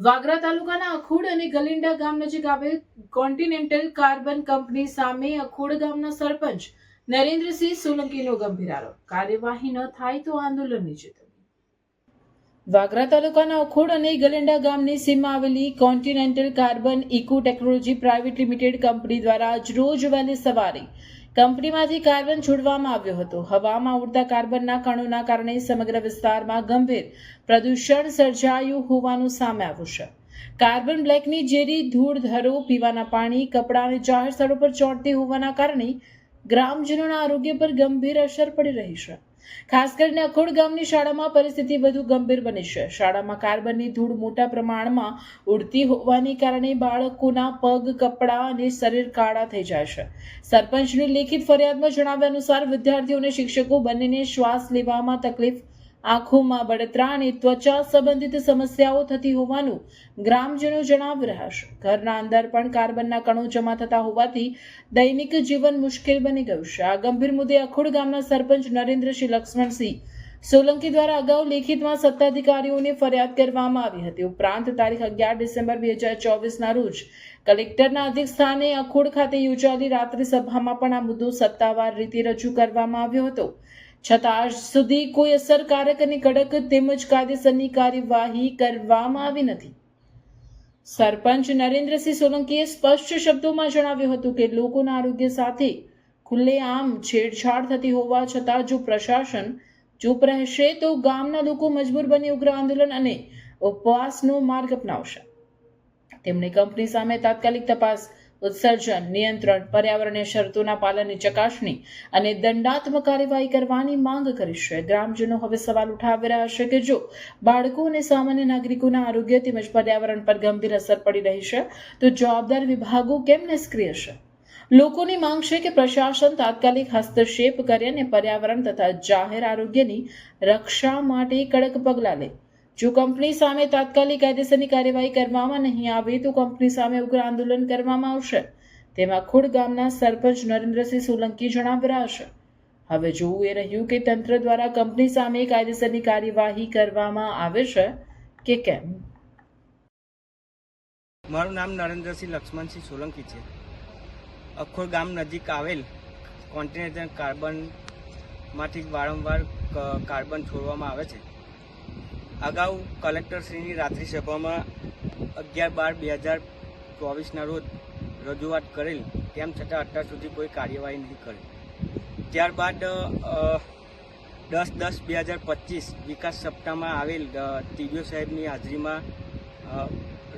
વાગરા તાલુકાના અખૂડ અને ગલિંડા ગામ નજીક આવેલ કોન્ટિનેન્ટલ કાર્બન કંપની સામે અખૂડ ગામના સરપંચ નરેન્દ્રસિંહ સોલંકીનો ગંભીર આરોપ. કાર્યવાહી ન થાય તો આંદોલનની ચેતવણી. વાગરા તાલુકાના અખોડ અને ગલેન્ડા ગામની સીમમાં આવેલી continental carbon eco technology private limited company દ્વારા આજરોજ વહેલી સવારે કંપનીમાંથી કાર્બન છોડવામાં આવ્યો હતો. હવામાં ઉડતા કાર્બનના કણોના કારણે સમગ્ર વિસ્તારમાં ગંભીર પ્રદૂષણ સર્જાયું હોવાનું સામે આવ્યું છે. કાર્બન બ્લેકની ઝેરી ધૂળ ધરો પીવાના પાણી, કપડાં અને જાહેર સ્થળો પર ચોંટતી હોવાના કારણે ગ્રામજનોના આરોગ્ય પર ગંભીર અસર પડી રહી છે. ખાસ કરીને અખોડ ગામની શાળામાં પરિસ્થિતિ વધુ ગંભીર બની છે. શાળામાં કાર્બનની ધૂળ મોટા પ્રમાણમાં ઉડતી હોવાને કારણે બાળકોના પગ, કપડાં અને શરીર કાળા થઈ જાય છે. સરપંચની લેખિત ફરિયાદમાં જણાવ્યા અનુસાર, વિદ્યાર્થીઓ અને શિક્ષકો બંનેને શ્વાસ લેવામાં તકલીફ આંખોમાં બળતરા અને ત્વચા સંબંધિત સમસ્યાઓ થતી હોવાનું ગ્રામજનો જણાવી રહ્યા છે. ઘરના અંદર પણ કાર્બનના કણો જમા થતા હોવાથી દૈનિક જીવન મુશ્કેલ બની ગયું છે. આ ગંભીર મુદ્દે અખોડ ગામના સરપંચ નરેન્દ્રસિંહ લક્ષ્મણસિંહ સોલંકી દ્વારા અગાઉ લેખિતમાં સત્તાધિકારીઓને ફરિયાદ કરવામાં આવી હતી. ઉપરાંત તારીખ અગિયાર ડિસેમ્બર બે હજાર ચોવીસના રોજ કલેક્ટરના અધિક સ્થાને અખોડ ખાતે યોજાયેલી રાત્રિ સભામાં પણ આ મુદ્દો સત્તાવાર રીતે રજૂ કરવામાં આવ્યો હતો. છતાં આજ સુધી કોઈ અસરકારક અને કડક તેમજ કાયદેસરની કાર્યવાહી કરવામાં આવી નથી. સરપંચ નરેન્દ્રસિંહ સોલંકીએ સ્પષ્ટ શબ્દોમાં જણાવ્યું હતું કે લોકોના આરોગ્ય સાથે ખુલ્લેઆમ છેડછાડ થતી હોવા છતાં જો પ્રશાસન ચૂપ રહેશે તો ગામના લોકો મજબૂર બની ઉગ્ર આંદોલન અને ઉપવાસનો માર્ગ અપનાવશે. તેમણે કંપની સામે તાત્કાલિક તપાસ ઉત્સર્જન, નિયંત્રણ પર્યાવરણીય શરતોના પાલનની ચકાસણી અને દંડાત્મક કાર્યવાહી કરવાની માંગ કરી ગ્રામજનો હવે સવાલ ઉઠાવી રહ્યા છે કે જો બાળકો અને સામાન્ય નાગરિકોના આરોગ્ય તેમજ પર્યાવરણ પર ગંભીર અસર પડી રહી છે, તો જવાબદાર વિભાગો કેમ નિષ્ક્રિય છે? લોકોની માંગ છે કે પ્રશાસન તાત્કાલિક હસ્તક્ષેપ કરે અને પર્યાવરણ તથા જાહેર આરોગ્યની રક્ષા માટે કડક પગલાં લે. જો કંપની સામે તાત્કાલિક કાયદેસરની કાર્યવાહી કરવામાં નહીં આવે તો કંપની સામે ઉગ્ર આંદોલન કરવામાં આવશે. તેમાં ખુડ ગામના સરપંચ નરેન્દ્રસિંહ સોલંકી જણાવરાશે. હવે જોવું એ રહ્યું કે તંત્ર દ્વારા કંપની સામે કાયદેસરની કાર્યવાહી કરવામાં આવે છે કે કેમ? મારું નામ નરેન્દ્રસિંહ લક્ષ્મણસિંહ સોલંકી છે. અખોર ગામ નજીક આવેલ કોન્ટિનેન્ટલ કાર્બનમાંથી વારંવાર કાર્બન છોડવામાં આવે છે. અગાઉ કલેક્ટરશ્રીની રાત્રિ સભામાં અગિયાર બાર બે હજાર ચોવીસના રોજ રજૂઆત કરેલ તેમ છતાં અત્યાર સુધી કોઈ કાર્યવાહી નહીં કરી. ત્યારબાદ દસ દસ બે હજાર પચીસ વિકાસ સપ્તાહમાં આવેલ ટીડીઓ સાહેબની હાજરીમાં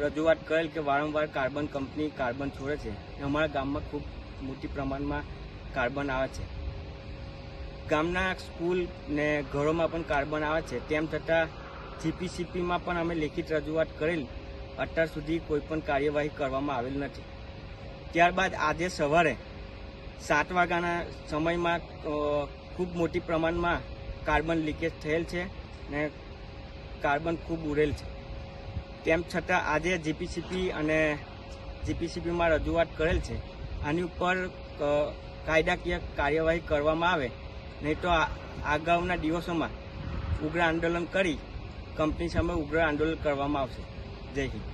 રજૂઆત કરેલ કે વારંવાર કાર્બન કંપની કાર્બન છોડે છે. અમારા ગામમાં ખૂબ મોટી પ્રમાણમાં કાર્બન આવે છે. ગામના સ્કૂલ ને ઘરોમાં પણ કાર્બન આવે છે. તેમ છતાં જીપીસીપીમાં પણ અમે લેખિત રજૂઆત કરેલ. અત્યાર સુધી કોઈપણ કાર્યવાહી કરવામાં આવેલ નથી. ત્યારબાદ આજે સવારે સાત વાગ્યાના સમયમાં ખૂબ મોટી પ્રમાણમાં કાર્બન લીકેજ થયેલ છે ને કાર્બન ખૂબ ઉડેલ છે. તેમ છતાં આજે જીપીસીપી અને જીપીસીપીમાં રજૂઆત કરેલ છે. આની ઉપર કાયદાકીય કાર્યવાહી કરવામાં આવે. નહીં તો અગાઉના દિવસોમાં ઉગ્ર આંદોલન કરી કંપની સામે ઉગ્ર આંદોલન કરવામાં આવશે. જય હિન્દ.